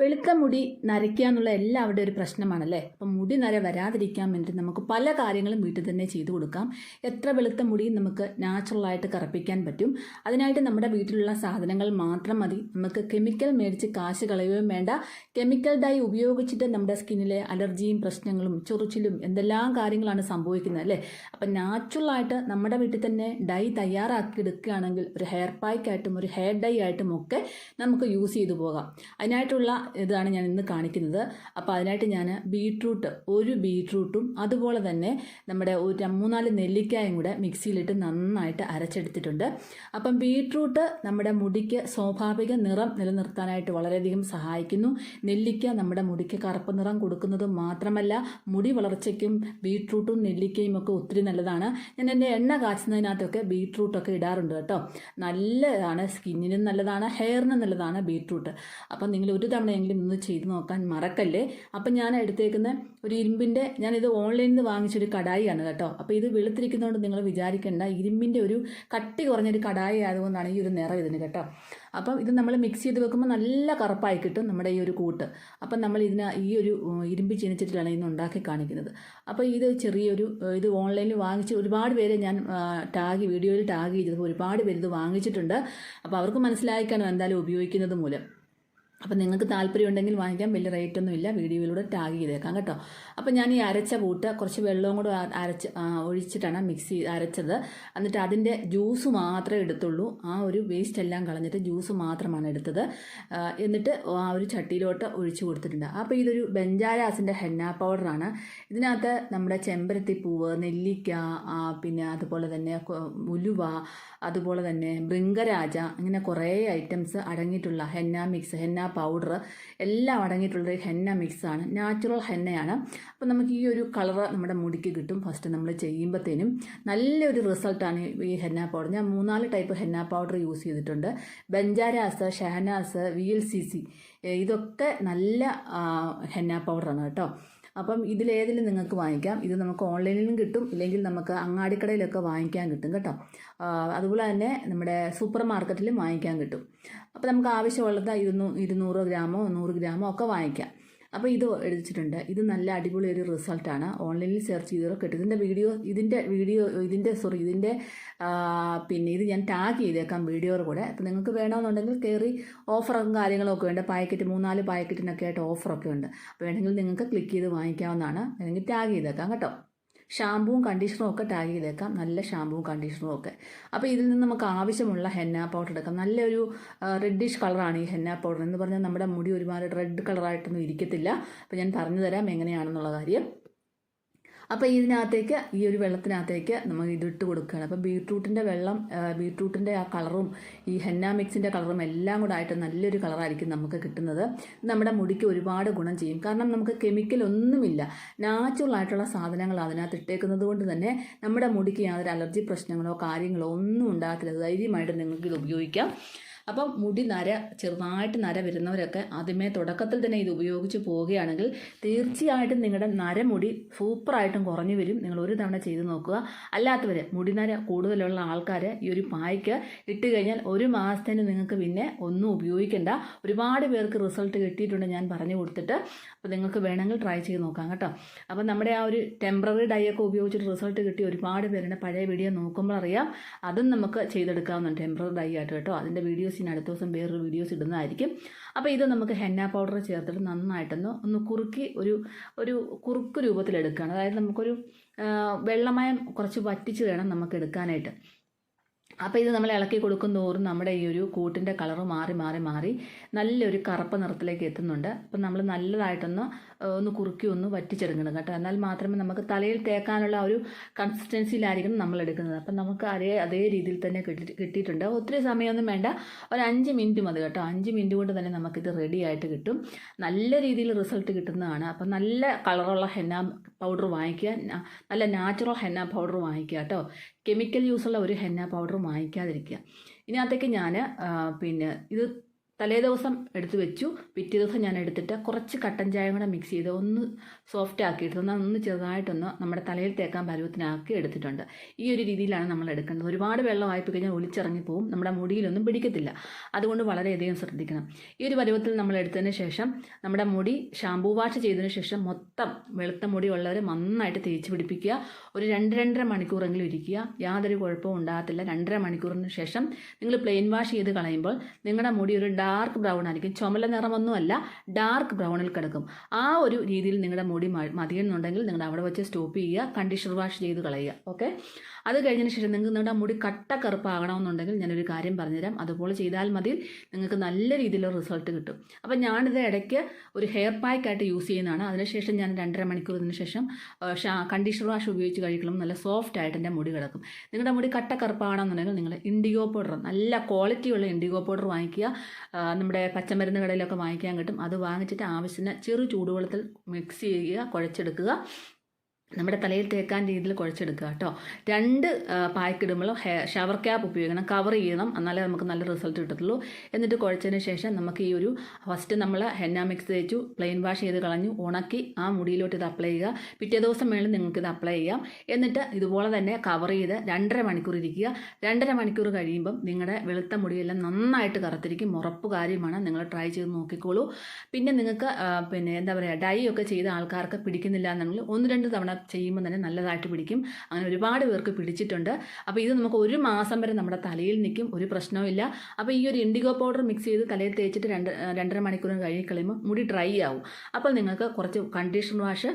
വെളുത്ത മുടി നരയ്ക്കുക എന്നുള്ള അവിടെ ഒരു പ്രശ്നമാണല്ലേ? അപ്പം മുടി നര വരാതിരിക്കാൻ വേണ്ടി നമുക്ക് പല കാര്യങ്ങളും വീട്ടിൽ തന്നെ ചെയ്തു കൊടുക്കാം. എത്ര വെളുത്ത മുടിയും നമുക്ക് നാച്ചുറലായിട്ട് കറപ്പിക്കാൻ പറ്റും. അതിനായിട്ട് നമ്മുടെ വീട്ടിലുള്ള സാധനങ്ങൾ മാത്രം മതി. നമുക്ക് കെമിക്കൽ മേടിച്ച് കാശ് കളയുകയും വേണ്ട. കെമിക്കൽ ഡൈ ഉപയോഗിച്ചിട്ട് നമ്മുടെ സ്കിന്നിലെ അലർജിയും പ്രശ്നങ്ങളും ചൊറിച്ചിലും എന്തെല്ലാം കാര്യങ്ങളാണ് സംഭവിക്കുന്നത് അല്ലേ? അപ്പം നാച്ചുറലായിട്ട് നമ്മുടെ വീട്ടിൽ തന്നെ ഡൈ തയ്യാറാക്കി എടുക്കുകയാണെങ്കിൽ ഒരു ഹെയർ പായ്ക്കായിട്ടും ഒരു ഹെയർ ഡൈ ആയിട്ടും ഒക്കെ നമുക്ക് യൂസ് ചെയ്തു പോകാം. അതിനായിട്ടുള്ള ഇതാണ് ഞാൻ ഇന്ന് കാണിക്കുന്നത്. അപ്പോൾ അതിനായിട്ട് ഞാൻ ബീട്രൂട്ട് ഒരു ബീട്രൂട്ടും അതുപോലെ തന്നെ നമ്മുടെ ഒരു മൂന്നാൽ നെല്ലിക്കായും കൂടെ മിക്സിയിലിട്ട് നന്നായിട്ട് അരച്ചെടുത്തിട്ടുണ്ട്. അപ്പം ബീട്രൂട്ട് നമ്മുടെ മുടിക്ക് സ്വാഭാവിക നിറം നിലനിർത്താനായിട്ട് വളരെയധികം സഹായിക്കുന്നു. നെല്ലിക്ക നമ്മുടെ മുടിക്ക് കറുപ്പ് നിറം കൊടുക്കുന്നത് മാത്രമല്ല മുടി വളർച്ചയ്ക്കും ബീട്രൂട്ടും നെല്ലിക്കയും ഒക്കെ ഒത്തിരി നല്ലതാണ്. ഞാൻ എന്റെ എണ്ണ കാച്ചുന്നതിനകത്തൊക്കെ ബീട്രൂട്ടൊക്കെ ഇടാറുണ്ട് കേട്ടോ. നല്ലതാണ് സ്കിന്നിനും നല്ലതാണ് ഹെയറിനും നല്ലതാണ് ബീട്രൂട്ട്. അപ്പം നിങ്ങൾ ഒരു തവണയെങ്കിലും ഒന്ന് ചെയ്ത് നോക്കാൻ മറക്കല്ലേ? അപ്പം ഞാൻ എടുത്തേക്കുന്ന ഒരു ഇരുമ്പിന്റെ ഞാനിത് ഓൺലൈനിൽ നിന്ന് വാങ്ങിച്ചൊരു കടായിയാണ് കേട്ടോ. അപ്പോൾ ഇത് വെളുത്തിരിക്കുന്നതുകൊണ്ട് നിങ്ങൾ വിചാരിക്കേണ്ട. ഇരുമ്പിന്റെ ഒരു കട്ടി കുറഞ്ഞൊരു കടായി ആയതുകൊണ്ടാണ് ഈ ഒരു നിറം ഇതിന് കേട്ടോ. അപ്പം ഇത് നമ്മൾ മിക്സ് ചെയ്ത് വെക്കുമ്പോൾ നല്ല കറുപ്പായി കിട്ടും നമ്മുടെ ഈ ഒരു കൂട്ട്. അപ്പം നമ്മൾ ഇതിന് ഈ ഒരു ഇരുമ്പ് ചീനിച്ചിട്ടാണ് ഇന്ന് ഉണ്ടാക്കി കാണിക്കുന്നത്. അപ്പോൾ ഇത് ചെറിയൊരു ഇത് ഓൺലൈനിൽ വാങ്ങിച്ച് ഒരുപാട് പേര് ഞാൻ ടാഗ് വീഡിയോയിൽ ടാഗ് ചെയ്തപ്പോൾ ഒരുപാട് പേര് ഇത് വാങ്ങിച്ചിട്ടുണ്ട്. അപ്പോൾ അവർക്ക് മനസ്സിലായിക്കാണോ എന്തായാലും ഉപയോഗിക്കുന്നത് മൂലം. അപ്പം നിങ്ങൾക്ക് താല്പര്യമുണ്ടെങ്കിൽ വാങ്ങിക്കാൻ വലിയ റേറ്റ് ഒന്നും ഇല്ല. വീഡിയോയിലൂടെ ടാഗ് ചെയ്തേക്കാം കേട്ടോ. അപ്പം ഞാൻ ഈ അരച്ച കൂട്ട് കുറച്ച് വെള്ളവും കൂടെ അരച്ച് ഒഴിച്ചിട്ടാണ് മിക്സി അരച്ചത്. എന്നിട്ട് അതിന്റെ ജ്യൂസ് മാത്രമേ എടുത്തുള്ളൂ. ആ ഒരു വേസ്റ്റ് എല്ലാം കളഞ്ഞിട്ട് ജ്യൂസ് മാത്രമാണ് എടുത്തത്. എന്നിട്ട് ആ ഒരു ചട്ടിയിലോട്ട് ഒഴിച്ചു കൊടുത്തിട്ടുണ്ട്. അപ്പോൾ ഇതൊരു ബെഞ്ചാരാസിന്റെ ഹെന്ന പൗഡറാണ് ഇതിനകത്ത് നമ്മുടെ ചെമ്പരത്തിപ്പൂവ് നെല്ലിക്ക പിന്നെ അതുപോലെ തന്നെ ഉലുവ അതുപോലെ തന്നെ ബൃങ്കരാജ ഇങ്ങനെ കുറേ ഐറ്റംസ് അടങ്ങിയിട്ടുള്ള ഹെന്ന മിക്സ് ഹെന്ന പൗഡർ എല്ലാം അടങ്ങിയിട്ടുള്ളൊരു ഹെന്ന മിക്സാണ് നാച്ചുറൽ ഹെന്നയാണ്. അപ്പോൾ നമുക്ക് ഈ ഒരു കളർ നമ്മുടെ മുടിക്ക് കിട്ടും. ഫസ്റ്റ് നമ്മൾ ചെയ്യുമ്പോഴത്തേനും നല്ലൊരു റിസൾട്ടാണ് ഈ ഹെന്ന പൗഡർ ഞാൻ മൂന്നാൽ ടൈപ്പ് ഹെന്ന പൗഡർ യൂസ് ചെയ്തിട്ടുണ്ട്. ബെഞ്ചാരാസ് Shahnaz V L C C ഇതൊക്കെ നല്ല ഹെന്ന പൗഡറാണ് കേട്ടോ. അപ്പം ഇതിലേതിലും നിങ്ങൾക്ക് വാങ്ങിക്കാം. ഇത് നമുക്ക് ഓൺലൈനിലും കിട്ടും. ഇല്ലെങ്കിൽ നമുക്ക് അങ്ങാടിക്കടയിലൊക്കെ വാങ്ങിക്കാൻ കിട്ടും കേട്ടോ. അതുപോലെ തന്നെ നമ്മുടെ സൂപ്പർ മാർക്കറ്റിലും വാങ്ങിക്കാൻ കിട്ടും. അപ്പോൾ നമുക്ക് ആവശ്യമുള്ളത് ഇരുന്നൂ ഇരുന്നൂറ് ഗ്രാമോ നൂറ് ഗ്രാമോ ഒക്കെ വാങ്ങിക്കാം. അപ്പോൾ ഇത് എടുത്തിട്ടുണ്ട് ഇത് നല്ല അടിപൊളി ഒരു റിസൾട്ടാണ് ഓൺലൈനിൽ സെർച്ച് ചെയ്തോ കിട്ടും. ഇതിന്റെ വീഡിയോ ഇതിന്റെ വീഡിയോ ഇതിന്റെ സോറി ഇതിന്റെ പിന്നെ ഇത് ഞാൻ ടാഗ് ചെയ്തേക്കാം വീഡിയോയുടെ കൂടെ. അപ്പോൾ നിങ്ങൾക്ക് വേണമെന്നുണ്ടെങ്കിൽ കയറി ഓഫറും കാര്യങ്ങളൊക്കെ ഉണ്ട്. പാക്കറ്റ് മൂന്നാൽ പാക്കറ്റിനൊക്കെ ആയിട്ട് ഓഫറൊക്കെ ഉണ്ട്. അപ്പോൾ വേണമെങ്കിൽ നിങ്ങൾക്ക് ക്ലിക്ക് ചെയ്ത് വാങ്ങിക്കാവുന്നതാണ്. അല്ലെങ്കിൽ ടാഗ് ചെയ്തേക്കാം കേട്ടോ. ഷാമ്പുവും കണ്ടീഷണറും ഒക്കെ ടാഗ് ചെയ്തേക്കാം. നല്ല ഷാമ്പുവും കണ്ടീഷണറും ഒക്കെ. അപ്പോൾ ഇതിൽ നിന്ന് നമുക്ക് ആവശ്യമുള്ള ഹെന്ന പൗഡർ എടുക്കാം. നല്ലൊരു റെഡിഷ് കളറാണ് ഈ ഹെന്ന പൗഡർ എന്ന് പറഞ്ഞാൽ നമ്മുടെ മുടി ഒരുപാട് റെഡ് കളറായിട്ടൊന്നും ഇരിക്കത്തില്ല. അപ്പോൾ ഞാൻ പറഞ്ഞു തരാം എങ്ങനെയാണെന്നുള്ള കാര്യം. അപ്പോൾ ഇതിനകത്തേക്ക് ഈ ഒരു വെള്ളത്തിനകത്തേക്ക് നമ്മൾ ഇതിട്ട് കൊടുക്കുകയാണ്. അപ്പോൾ ബീട്രൂട്ടിന്റെ വെള്ളം ബീട്രൂട്ടിന്റെ ആ കളറും ഈ ഹെന്ന മിക്സിന്റെ കളറും എല്ലാം കൂടെ ആയിട്ട് നല്ലൊരു കളറായിരിക്കും നമുക്ക് കിട്ടുന്നത്. നമ്മുടെ മുടിക്ക് ഒരുപാട് ഗുണം ചെയ്യും. കാരണം നമുക്ക് കെമിക്കൽ ഒന്നുമില്ല. നാച്ചുറൽ ആയിട്ടുള്ള സാധനങ്ങൾ അതിനകത്ത് ഇട്ടേക്കുന്നത് കൊണ്ട് തന്നെ നമ്മുടെ മുടിക്ക് യാതൊരു അലർജി പ്രശ്നങ്ങളോ കാര്യങ്ങളോ ഒന്നും ഉണ്ടാകത്തില്ല ധൈര്യമായിട്ട് നിങ്ങൾക്ക് ഇത് ഉപയോഗിക്കാം. അപ്പം മുടി നര ചെറുതായിട്ട് നര വരുന്നവരൊക്കെ ആദ്യമേ തുടക്കത്തിൽ തന്നെ ഇത് ഉപയോഗിച്ച് പോവുകയാണെങ്കിൽ തീർച്ചയായിട്ടും നിങ്ങളുടെ നരമുടി സൂപ്പറായിട്ടും കുറഞ്ഞു വരും. നിങ്ങൾ ഒരു തവണ ചെയ്ത് നോക്കുക. അല്ലാത്തവർ മുടി നര കൂടുതലുള്ള ആൾക്കാർ ഈ ഒരു പായ്ക്ക് ഇട്ട് കഴിഞ്ഞാൽ ഒരു മാസത്തിന് നിങ്ങൾക്ക് പിന്നെ ഒന്നും ഉപയോഗിക്കേണ്ട. ഒരുപാട് പേർക്ക് റിസൾട്ട് കിട്ടിയിട്ടുണ്ട് ഞാൻ പറഞ്ഞു കൊടുത്തിട്ട്. അപ്പോൾ നിങ്ങൾക്ക് വേണമെങ്കിൽ ട്രൈ ചെയ്ത് നോക്കാം കേട്ടോ. അപ്പോൾ നമ്മുടെ ആ ഒരു ടെമ്പററി ഡൈ ഒക്കെ ഉപയോഗിച്ചിട്ട് റിസൾട്ട് കിട്ടി ഒരുപാട് പേരുടെ പഴയ വീഡിയോ നോക്കുമ്പോൾ അറിയാം. അതും നമുക്ക് ചെയ്തെടുക്കാവുന്നുണ്ട് ടെമ്പററി ഡൈ ആയിട്ട് കേട്ടോ. അതിന്റെ വീഡിയോസ് ഇനി അടുത്ത ദിവസം വേറൊരു വീഡിയോസ് ഇടുന്നതായിരിക്കും. അപ്പോൾ ഇത് നമുക്ക് ഹെന്ന പൗഡർ ചേർത്തിട്ട് നന്നായിട്ടൊന്ന് ഒന്ന് കുറുക്കി ഒരു ഒരു കുറുക്ക് രൂപത്തിലെടുക്കുകയാണ്. അതായത് നമുക്കൊരു വെള്ളമയം കുറച്ച് വറ്റിച്ച് വേണം നമുക്ക് എടുക്കാനായിട്ട്. അപ്പോൾ ഇത് നമ്മൾ ഇളക്കി കൊടുക്കും തോറും നമ്മുടെ ഈ ഒരു കൂട്ടിന്റെ കളർ മാറി മാറി മാറി നല്ലൊരു കറുപ്പ് നിറത്തിലേക്ക് എത്തുന്നുണ്ട്. അപ്പം നമ്മൾ നല്ലതായിട്ടൊന്ന് ഒന്ന് കുറുക്കി ഒന്ന് വറ്റിച്ചെടുക്കണം കേട്ടോ. എന്നാൽ മാത്രമേ നമുക്ക് തലയിൽ തേക്കാനുള്ള ഒരു കൺസിസ്റ്റൻസിയിലായിരിക്കണം നമ്മൾ എടുക്കുന്നത്. അപ്പം നമുക്ക് അതേ അതേ രീതിയിൽ തന്നെ കിട്ടി കിട്ടിയിട്ടുണ്ട്. ഒത്തിരി സമയമൊന്നും വേണ്ട. ഒരു അഞ്ച് മിനിറ്റ് മതി കേട്ടോ. അഞ്ച് മിനിറ്റ് കൊണ്ട് തന്നെ നമുക്കിത് റെഡി ആയിട്ട് കിട്ടും. നല്ല രീതിയിൽ റിസൾട്ട് കിട്ടുന്നതാണ്. അപ്പം നല്ല കളറുള്ള ഹെന്ന പൗഡർ വാങ്ങിക്കുക. നല്ല നാച്ചുറൽ ഹെന്ന പൗഡർ വാങ്ങിക്കുക കേട്ടോ. കെമിക്കൽ യൂസുള്ള ഒരു ഹെന്ന പൗഡർ വാങ്ങിക്കാതിരിക്കുക. ഇതിനകത്തേക്ക് ഞാൻ പിന്നെ ഇത് തലേദിവസം എടുത്തു വെച്ചു. പിറ്റേ ദിവസം ഞാൻ എടുത്തിട്ട് കുറച്ച് കട്ടൻ ചായ കൂടെ മിക്സ് ചെയ്ത് ഒന്ന് സോഫ്റ്റ് ആക്കിയിട്ട് ഒന്ന് ഒന്ന് ചെറുതായിട്ടൊന്ന് നമ്മുടെ തലയിൽ തേക്കാൻ പരുവത്തിനാക്കി എടുത്തിട്ടുണ്ട്. ഈ ഒരു രീതിയിലാണ് നമ്മൾ എടുക്കേണ്ടത്. ഒരുപാട് വെള്ളം ആയിപ്പോയി കഴിഞ്ഞാൽ ഒലിച്ചിറങ്ങി പോകും നമ്മുടെ മുടിയിലൊന്നും പിടിക്കത്തില്ല. അതുകൊണ്ട് വളരെയധികം ശ്രദ്ധിക്കണം. ഈ ഒരു പരുവത്തിൽ നമ്മൾ എടുത്തതിന് ശേഷം നമ്മുടെ മുടി ഷാമ്പൂ വാഷ് ചെയ്തതിന് ശേഷം മൊത്തം വെളുത്ത മുടി ഉള്ളവർ നന്നായിട്ട് തേച്ച് പിടിപ്പിക്കുക. ഒരു രണ്ട് രണ്ടര മണിക്കൂറെങ്കിലും ഇരിക്കുക. യാതൊരു കുഴപ്പവും ഉണ്ടാകത്തില്ല. രണ്ടര മണിക്കൂറിന് ശേഷം നിങ്ങൾ പ്ലെയിൻ വാഷ് ചെയ്ത് കളയുമ്പോൾ നിങ്ങളുടെ മുടി ഒരു ഡാർക്ക് ബ്രൗൺ ആയിരിക്കും. ചുമല നിറമൊന്നുമല്ല ഡാർക്ക് ബ്രൗണിൽ കിടക്കും. ആ ഒരു രീതിയിൽ നിങ്ങളുടെ മുടി മതിയെന്നുണ്ടെങ്കിൽ നിങ്ങൾ അവിടെ വെച്ച് സ്റ്റോപ്പ് ചെയ്യുക കണ്ടീഷണർ വാഷ് ചെയ്ത് കളയുക. ഓക്കെ അത് കഴിഞ്ഞതിന് ശേഷം നിങ്ങൾക്ക് നിങ്ങളുടെ മുടി കട്ട കറുപ്പാകണമെന്നുണ്ടെങ്കിൽ ഞാനൊരു കാര്യം പറഞ്ഞുതരാം. അതുപോലെ ചെയ്താൽ മതി. നിങ്ങൾക്ക് നല്ല രീതിയിലുള്ള റിസൾട്ട് കിട്ടും. അപ്പം ഞാനിത് ഇടയ്ക്ക് ഒരു ഹെയർ പാക്കായിട്ട് യൂസ് ചെയ്യുന്നതാണ്. അതിനുശേഷം ഞാൻ രണ്ടര മണിക്കൂറിന് ശേഷം കണ്ടീഷണർ വാഷ് ഉപയോഗിച്ച് കഴിക്കണം. നല്ല സോഫ്റ്റ് ആയിട്ട് എന്റെ മുടി കിടക്കും. നിങ്ങളുടെ മുടി കട്ട കറുപ്പാണെന്നുണ്ടെങ്കിൽ നിങ്ങൾ ഇൻഡിഗോ പൗഡർ നല്ല ക്വാളിറ്റിയുള്ള ഇൻഡിഗോ പൗഡർ വാങ്ങിക്കുക. നമ്മുടെ പച്ചമരുന്ന് കടയിലൊക്കെ വാങ്ങിക്കാൻ കിട്ടും. അത് വാങ്ങിച്ചിട്ട് ആവശ്യത്തിന് ചെറു ചൂടുവെള്ളത്തിൽ മിക്സ് ചെയ്യുക കുഴച്ചെടുക്കുക. നമ്മുടെ തലയിൽ തേക്കാൻ രീതിയിൽ കുഴച്ചെടുക്കുക കേട്ടോ. രണ്ട് പായ്ക്ക് ഇടുമ്പോൾ ഷവർ ക്യാപ്പ് ഉപയോഗിക്കണം കവർ ചെയ്യണം എന്നാലേ നമുക്ക് നല്ല റിസൾട്ട് കിട്ടത്തുള്ളൂ. എന്നിട്ട് കുഴച്ചതിന് ശേഷം നമുക്ക് ഈ ഒരു ഫസ്റ്റ് നമ്മൾ ഹെന്ന മിക്സ് തേച്ചു പ്ലെയിൻ വാഷ് ചെയ്ത് കളഞ്ഞു ഉണക്കി ആ മുടിയിലോട്ട് ഇത് അപ്ലൈ ചെയ്യുക. പിറ്റേ ദിവസം വേണം നിങ്ങൾക്ക് ഇത് അപ്ലൈ ചെയ്യാം. എന്നിട്ട് ഇതുപോലെ തന്നെ കവർ ചെയ്ത് രണ്ടര മണിക്കൂർ ഇരിക്കുക. രണ്ടര മണിക്കൂർ കഴിയുമ്പം നിങ്ങളുടെ വെളുത്ത മുടിയെല്ലാം നന്നായിട്ട് കറുത്തിരിക്കും. ഉറപ്പ് കാര്യമാണ്. നിങ്ങൾ ട്രൈ ചെയ്ത് നോക്കിക്കോളൂ. പിന്നെ നിങ്ങൾക്ക് പിന്നെ എന്താ പറയുക ഡൈ ഒക്കെ ചെയ്ത ആൾക്കാർക്ക് പിടിക്കുന്നില്ല എന്നുണ്ടെങ്കിൽ ഒന്ന് രണ്ട് തവണ ചെയ്യുമ്പോൾ തന്നെ നല്ലതായിട്ട് പിടിക്കും. അങ്ങനെ ഒരുപാട് പേർക്ക് പിടിച്ചിട്ടുണ്ട്. അപ്പോൾ ഇത് നമുക്ക് ഒരു മാസം വരെ നമ്മുടെ തലയിൽ നിൽക്കും. ഒരു പ്രശ്നവും ഇല്ല. അപ്പോൾ ഈ ഒരു ഇൻഡിഗോ പൗഡർ മിക്സ് ചെയ്ത് തലയിൽ തേച്ചിട്ട് രണ്ട് രണ്ടര മണിക്കൂർ കഴുകി കളയുമ്പോൾ മുടി ഡ്രൈ ആവും. അപ്പോൾ നിങ്ങൾക്ക് കുറച്ച് കണ്ടീഷണർ വാഷ്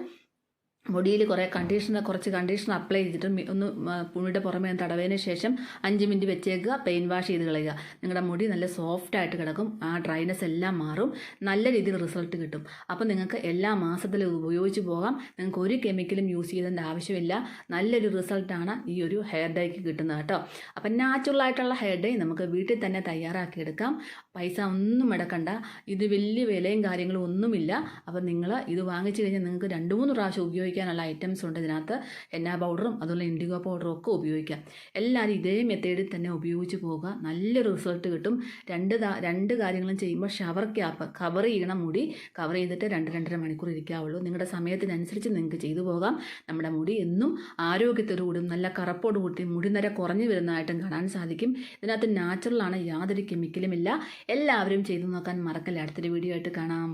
മുടിയിൽ കുറേ കണ്ടീഷണർ കുറച്ച് കണ്ടീഷണർ അപ്ലൈ ചെയ്തിട്ട് ഒന്ന് മുടിയുടെ പുറമേ തടവിയതിന് ശേഷം അഞ്ച് മിനിറ്റ് വെച്ചേക്കുക പെയിൻ വാഷ് ചെയ്ത് കളയുക. നിങ്ങളുടെ മുടി നല്ല സോഫ്റ്റ് ആയിട്ട് കിടക്കും ആ ഡ്രൈനെസ് എല്ലാം മാറും നല്ല രീതിയിൽ റിസൾട്ട് കിട്ടും. അപ്പോൾ നിങ്ങൾക്ക് എല്ലാ മാസത്തിലും ഉപയോഗിച്ച് പോകാം. നിങ്ങൾക്ക് ഒരു കെമിക്കലും യൂസ് ചെയ്തതിന്റെ ആവശ്യമില്ല. നല്ലൊരു റിസൾട്ടാണ് ഈ ഒരു ഹെയർ ഡേക്ക് കിട്ടുന്നത് കേട്ടോ. അപ്പം നാച്ചുറൽ ആയിട്ടുള്ള ഹെയർ ഡേ നമുക്ക് വീട്ടിൽ തന്നെ തയ്യാറാക്കിയെടുക്കാം. പൈസ ഒന്നും മുടക്കണ്ട ഇത് വലിയ വിലയും കാര്യങ്ങളും ഒന്നുമില്ല. അപ്പം നിങ്ങൾ ഇത് വാങ്ങിച്ചു കഴിഞ്ഞാൽ നിങ്ങൾക്ക് രണ്ട് മൂന്ന് പ്രാവശ്യം ഉപയോഗിക്കാനുള്ള ഐറ്റംസ് ഉണ്ട് ഇതിനകത്ത്. എന്നാ പൗഡറും അതുപോലെ ഇൻഡിഗോ പൗഡറും ഒക്കെ ഉപയോഗിക്കാം. എല്ലാവരും ഇതേ മെത്തേഡിൽ തന്നെ ഉപയോഗിച്ച് പോകുക നല്ലൊരു റിസൾട്ട് കിട്ടും. രണ്ട് രണ്ട് കാര്യങ്ങളും ചെയ്യുമ്പോൾ ഷവർ ക്യാപ്പ് കവർ ചെയ്യണം മുടി. കവർ ചെയ്തിട്ട് രണ്ട് രണ്ടര മണിക്കൂർ ഇരിക്കാവുള്ളൂ. നിങ്ങളുടെ സമയത്തിനനുസരിച്ച് നിങ്ങൾക്ക് ചെയ്തു പോകാം. നമ്മുടെ മുടി എന്നും ആരോഗ്യത്തോടുകൂടിയും നല്ല കറപ്പോടുകൂടി മുടിനിര കുറഞ്ഞു വരുന്നതായിട്ടും കാണാൻ സാധിക്കും. ഇതിനകത്ത് നാച്ചുറലാണ് യാതൊരു കെമിക്കലും ഇല്ല. എല്ലാവരും ചെയ്തു നോക്കാൻ മറക്കല്ല. അടുത്തൊരു വീഡിയോ ആയിട്ട് കാണാം.